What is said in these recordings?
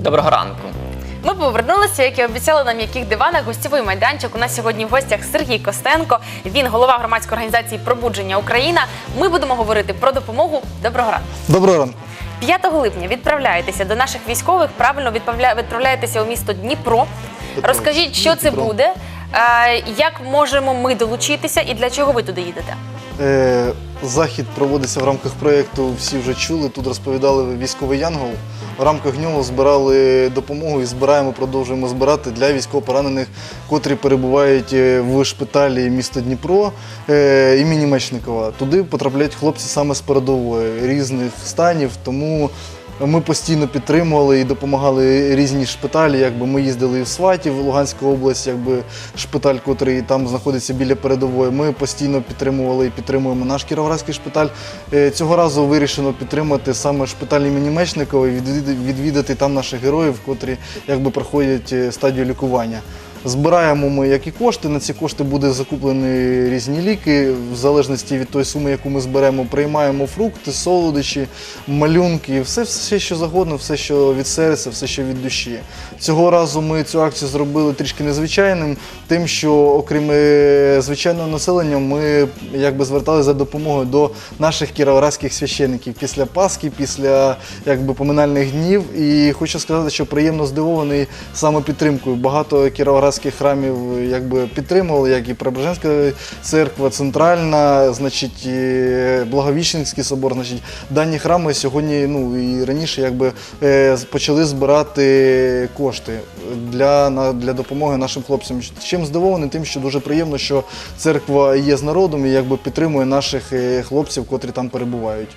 Доброго ранку. Ми повернулися, як і обіцяли на м'яких диванах. Гостєвий майданчик. У нас сьогодні в гостях Сергій Костенко. Він голова громадської організації Пробудження Україна. Ми будемо говорити про допомогу. Доброго ранку. Доброго ранку. 5 липня відправляєтеся до наших військових. Правильно відправля... відправляєтеся у місто Дніпро. Розкажіть, що це буде, е, як можемо ми долучитися і для чого ви туди їдете? Е, захід проводиться в рамках проєкту. Всі вже чули. Тут розповідали військовий Янгол. В рамках нього збирали допомогу і збираємо, продовжуємо збирати для військовопоранених, котрі перебувають е, в шпиталі міста Дніпро е, імені Мечникова. Туди потрапляють хлопці саме з передової різних станів. Тому ми постійно підтримували і допомагали різні шпиталі. Якби ми їздили і в Сваті, в Луганську область, якби шпиталь, котрий там знаходиться біля передової. Ми постійно підтримували і підтримуємо наш кіровоградський шпиталь. Е, Цього разу вирішено підтримати саме шпиталь імені Мечникова і відвідати, там наших героїв, котрі якби проходять е, стадію лікування. Збираємо ми як і кошти. На ці кошти буде закуплені різні ліки. В залежності від тої суми, яку ми зберемо, приймаємо фрукти, солодощі, малюнки, все, все, що загодно, все, що від серця, все, що від душі. Цього разу ми цю акцію зробили трішки незвичайним, тим, що окрім е, звичайного населення, ми якби зверталися за допомогою до наших кіровоградських священиків після Пасхи, після якби поминальних днів. І хочу сказати, що приємно здивований саме підтримкою. Багато кіровоградських храмів якби підтримували, як і Преображенська церква, центральна, значить, Благовіщенський собор. Значить, дані храми сьогодні, ну і раніше, якби е, почали збирати кошти для, для допомоги нашим хлопцям. Чим здивований, тим, що дуже приємно, що церква є з народом і якби підтримує наших е, хлопців, котрі там перебувають.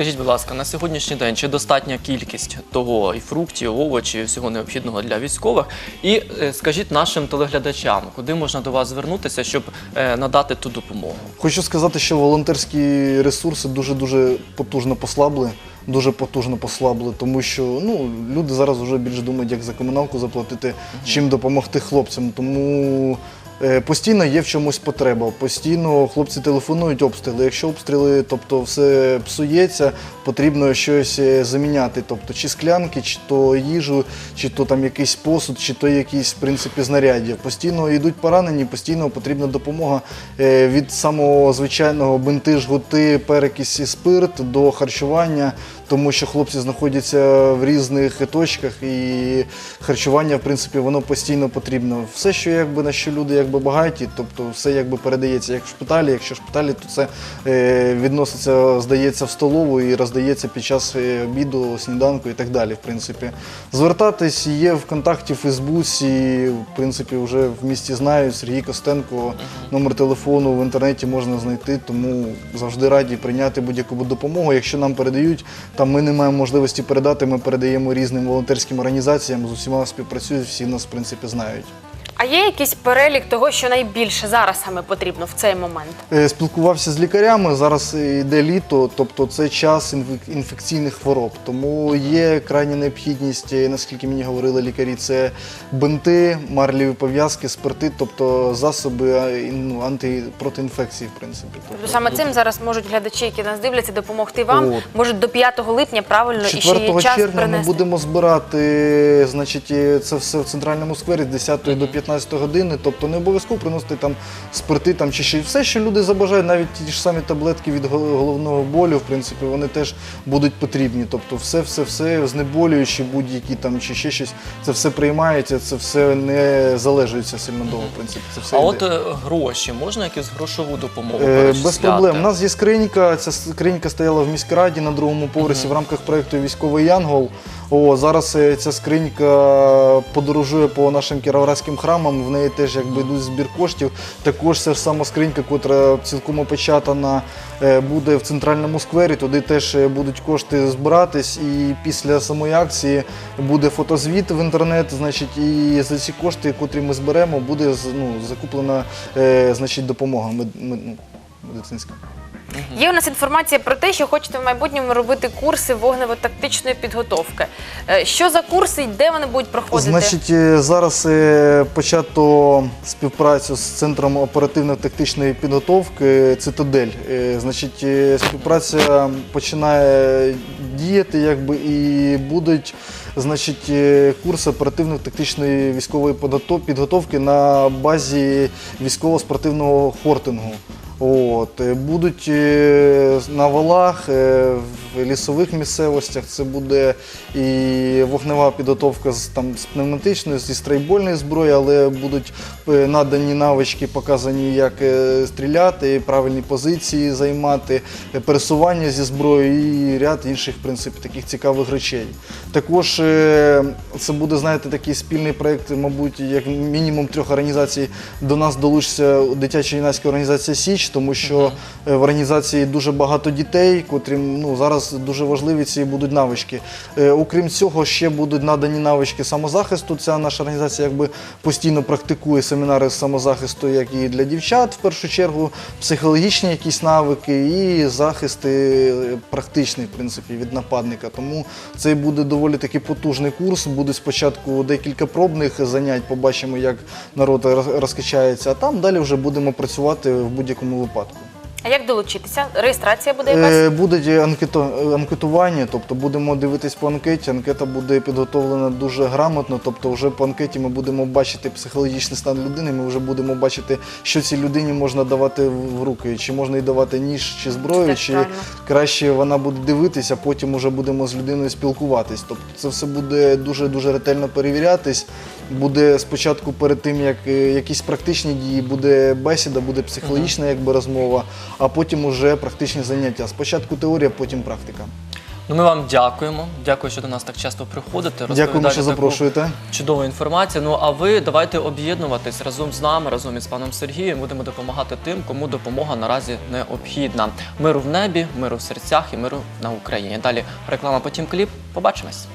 Скажіть, будь ласка, на сьогоднішній день чи достатня кількість того і фруктів, овочів, і всього необхідного для військових? І е, скажіть нашим телеглядачам, куди можна до вас звернутися, щоб е, надати ту допомогу? Хочу сказати, що волонтерські ресурси дуже дуже потужно послабли. Дуже потужно послабли, тому що ну люди зараз вже більше думають, як за комуналку заплатити, чим допомогти хлопцям. Тому постійно є в чомусь потреба. Постійно хлопці телефонують обстріли. Якщо обстріли, тобто все псується, потрібно щось е, заміняти. Тобто чи склянки, чи то їжу, чи то там якийсь посуд, чи то якісь в принципі знаряддя. Постійно йдуть поранені, постійно потрібна допомога е, від самого звичайного бинти, жгути, перекисі, спирт до харчування. Тому що хлопці знаходяться в різних точках, і харчування, в принципі, воно постійно потрібно. Все, що якби на що люди якби багаті, тобто все якби передається як в шпиталі. Якщо в шпиталі, то це е, відноситься, здається, в столову і роздається під час е, обіду, сніданку і так далі. В принципі, звертатись є в контакті в Фейсбуці. В принципі, вже в місті знають Сергій Костенко, номер телефону в інтернеті можна знайти, тому завжди раді прийняти будь-яку допомогу. Якщо нам передають, там ми не маємо можливості передати, ми передаємо різним волонтерським організаціям. З усіма співпрацюють, всі нас в принципі знають. А є якийсь перелік того, що найбільше зараз саме потрібно в цей момент? Е, Спілкувався з лікарями. Зараз йде літо, тобто це час інфек- інфекційних хвороб. Тому є крайня необхідність, е, наскільки мені говорили лікарі, це бинти, марліві пов'язки, спирти, тобто засоби а, і, ну, анти проти інфекції, в принципі. Тобто саме цим зараз можуть глядачі, які нас дивляться, допомогти вам. Можуть до 5 липня правильно і ще 4 є час червня ми принести. будемо збирати, значить, е, це все в центральному сквері з 10 до 15 години. Тобто не обов'язково приносити там спирти там чи ще все, що люди забажають, навіть ті ж самі таблетки від головного болю, в принципі, вони теж будуть потрібні. Тобто, все, все, все знеболюючі, будь-які там чи ще щось, це все приймається, це все не залежується сильно довго. В принципі, це все А йде. от е, гроші, можна якусь грошову допомогу Е, Без проблем. У нас є скринька. Ця скринька стояла в міськраді на другому поверсі в рамках проєкту Військовий Янгол. О, зараз е, ця скринька подорожує по нашим кіровоградським храмам. В неї теж якби йдуть збір коштів. Також ця ж сама скринька, котра цілком опечатана, е, буде в центральному сквері. Туди теж е, будуть кошти збиратись. І після самої акції буде фотозвіт в інтернет. Значить, і за ці кошти, котрі ми зберемо, буде ну, закуплена е, значить, допомога ну, медицинська. Є у нас інформація про те, що хочете в майбутньому робити курси вогнево-тактичної підготовки. Е, Що за курси і де вони будуть проходити? Значить, е, зараз е, почато співпрацю з центром оперативно-тактичної підготовки Цитадель. Е, Значить, е, співпраця починає діяти, якби і будуть значить, е, курс оперативно-тактичної військової подготов- підготовки на базі військово-спортивного хортингу. От, е, будуть е, на валах, е, в лісових місцевостях. Це буде і вогнева підготовка з, там, з пневматичної, зі страйбольної зброї, але будуть надані навички, показані, як стріляти, правильні позиції займати, пересування зі зброєю і ряд інших в принципі, таких цікавих речей. Також це буде, знаєте, такий спільний проєкт, мабуть, як мінімум трьох організацій. До нас долучиться дитяча юнацька організація Січ, тому що е, в організації дуже багато дітей, котрим ну, зараз дуже важливі ці будуть навички. Е, Окрім цього, ще будуть надані навички самозахисту. Ця наша організація якби постійно практикує семінари з самозахисту, як і для дівчат, в першу чергу, психологічні якісь навики і захисти е, практичний, в принципі, від нападника. Тому це буде доволі таки потужний курс. Буде спочатку декілька пробних занять, побачимо, як народ розкачається, а там далі вже будемо працювати в будь-якому випадку. А як долучитися? Реєстрація буде якась? Е, Буде анкето- анкетування, тобто будемо дивитись по анкеті. Анкета буде підготовлена дуже грамотно. Тобто, вже по анкеті ми будемо бачити психологічний стан людини. Ми вже будемо бачити, що цій людині можна давати в руки, чи можна їй давати ніж чи зброю, Так, чи правильно. краще вона буде дивитися, потім вже будемо з людиною спілкуватись. Тобто, це все буде дуже дуже ретельно перевірятись. Буде спочатку перед тим, як е, якісь практичні дії, буде бесіда, буде психологічна якби розмова, а потім уже практичні заняття. Спочатку теорія, потім практика. Ну, ми вам дякуємо. Дякую, що до нас так часто приходите. Дякуємо, що запрошуєте. Чудова інформація. Ну а ви давайте об'єднуватись разом з нами, разом із паном Сергієм. Будемо допомагати тим, кому допомога наразі необхідна. Миру в небі, миру в серцях і миру на Україні. Далі реклама, потім кліп. Побачимось.